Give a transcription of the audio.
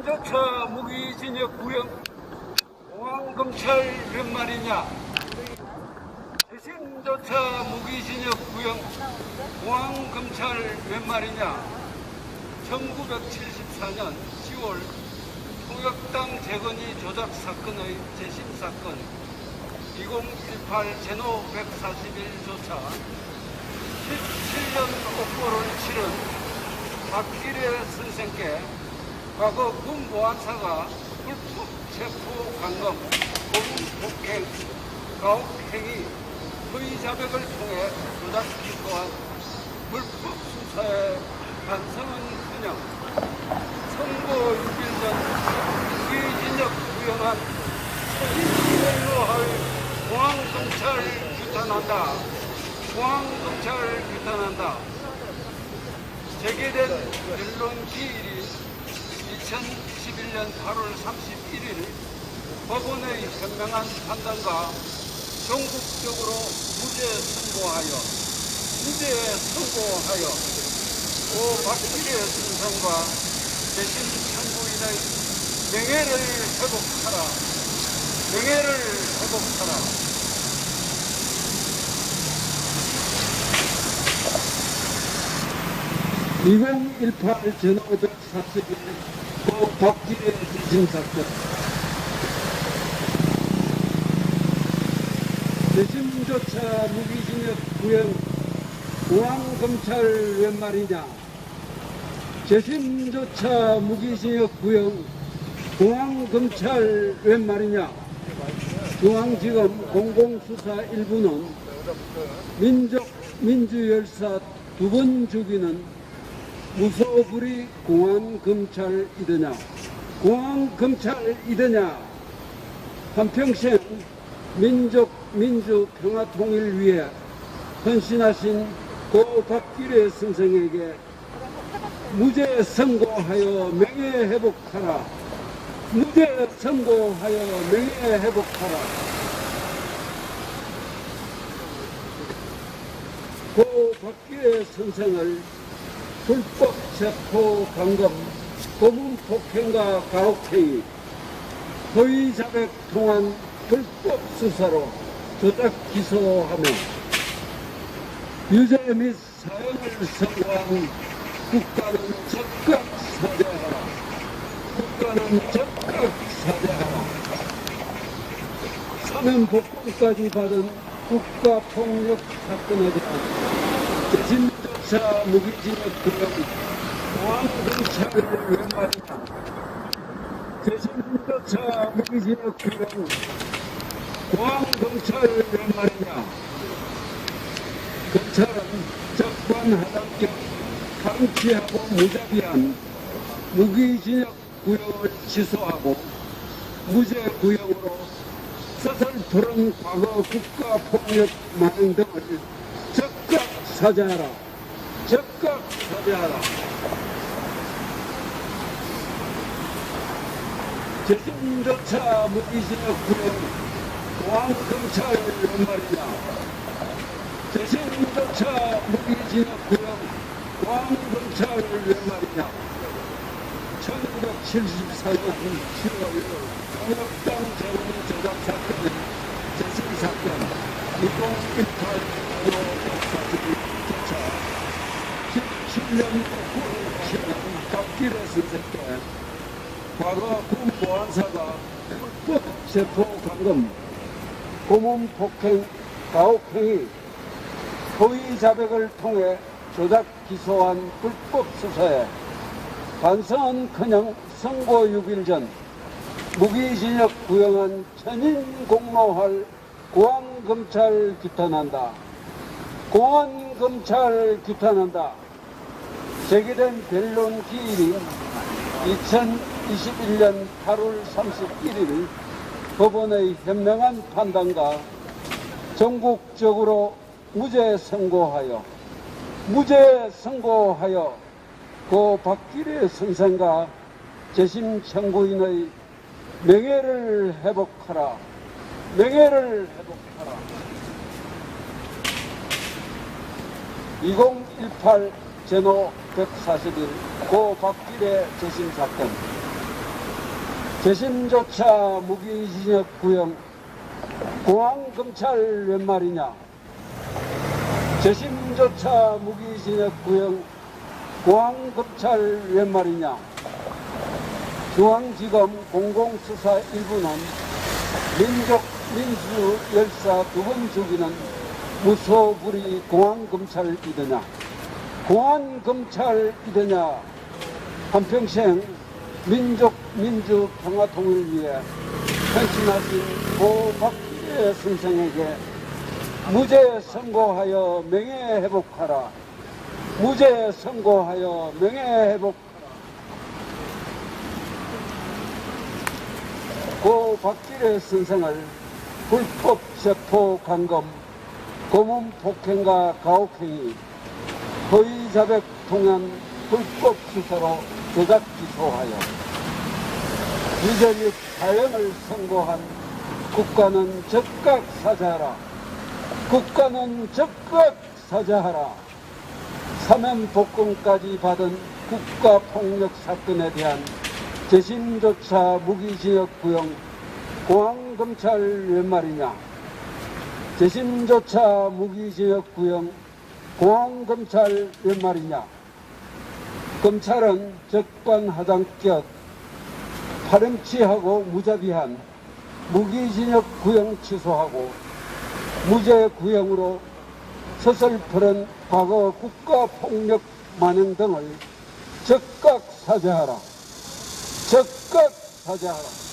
재심조차 무기징역 구형. 공안검찰 몇 말이냐? 재심조차 무기징역 구형. 공안검찰 몇 말이냐? 1974년 10월 통역당 재건이 조작 사건의 재심 사건. 2018 제노 141조차 17년 옥고를 치른 박기래 선생께 과거 군 보안사가 불법 체포 강금, 고문 폭행, 가혹행위, 허위 자백을 통해 조작 기소한 불법 수사의 반성은커녕 선거 6일 전 무기징역 구형한 이일로할 공항검찰 규탄한다. 공항검찰 규탄한다. 재개된 언론 기일이 2021년 8월 31일 법원의 현명한 판단과 전국적으로 무죄 선고하여 무죄 선고하여 고 박기래 선생과 재심 청구인의 명예를 회복하라. 명예를 회복하라 2018 전화 541고 박기래 재심사건. 재심조차 무기징역 구형 공항검찰 웬 말이냐? 재심조차 무기징역 구형 공항검찰 웬 말이냐? 중앙지검 공공수사 1부는 민족 민주열사 두 번 죽이는 무소불위 공안검찰이더냐? 공안검찰이더냐? 한평생 민족 민주 평화 통일 위해 헌신하신 고 박기래 선생에게 무죄 선고하여 명예 회복하라. 무죄 선고하여 명예 회복하라. 고 박기래 선생을 불법 체포 강금, 고문 폭행과 가혹행위, 허위 자백 통한 불법 수사로 조작 기소하며 유죄 및 사형을 선고한 국가는 적극 사죄하라. 국가는 적극 사죄하라. 사면 복권까지 받은 국가폭력 사건에 대한 진짜 차 무기징역 구형 왕동차를 왜 말이냐 대신 1차 무기징역 구형 왕동차를 왜 말이냐 검찰은 적반하답격 방치하고 무자비한 무기징역 구형을 취소하고 무죄 구형으로 서설토론 과거 국가폭력 만행 등을 적극 사죄하라. 적극 사죄하라. 재심조차 무기징역 구형 공안검찰을 말이냐. 재심조차 무기징역 구형 공안검찰을 말이냐. 1974년 10월 통역당 재원 조작 사건의 재심 사건 2018 조차 17년 후를 치는 박기래 선생께 과거 군 보안사가 불법 체포 감금, 고문 폭행, 가혹행위, 허위 자백을 통해 조작 기소한 불법 수사에 반성은커녕 선고 6일 전 무기징역 구형한 천인 공로할 공안검찰 규탄한다. 공안검찰 규탄한다. 제기된 변론 기일이 2021년 8월 31일 법원의 현명한 판단과 전국적으로 무죄 선고하여 무죄 선고하여 고 박기래 선생과 재심 청구인의 명예를 회복하라. 명예를 회복하라. 2018 제노 141 고 박기래 재심 사건. 재심조차 무기징역 구형. 공안검찰 웬 말이냐? 재심조차 무기징역 구형. 공안검찰 웬 말이냐? 중앙지검 공공수사 일부는 민족 민주 열사 두 번 죽이는 무소불위 공안검찰이더냐 공안검찰이더냐? 한평생 민족 민주 평화 통일을 위해 헌신하신 고 박기래 선생에게 무죄 선고하여 명예 회복하라. 무죄 선고하여 명예 회복 고 박기래 선생을 불법 체포 감금 고문 폭행과 가혹행위 허위 자백 통한 불법 수사로 제각 기소하여 및 사형을 선고한 국가는 즉각 사죄하라. 국가는 즉각 사죄하라. 사면 복권까지 받은 국가 폭력 사건에 대한 재심조차 무기징역 구형 공안검찰 웬 말이냐. 재심조차 무기징역 구형 공안검찰 웬 말이냐. 검찰은 적반하장격 파렴치하고 무자비한 무기징역 구형 취소하고 무죄 구형으로 서슬프른 과거 국가폭력 만행 등을 적각 사죄하라. 적각 사죄하라.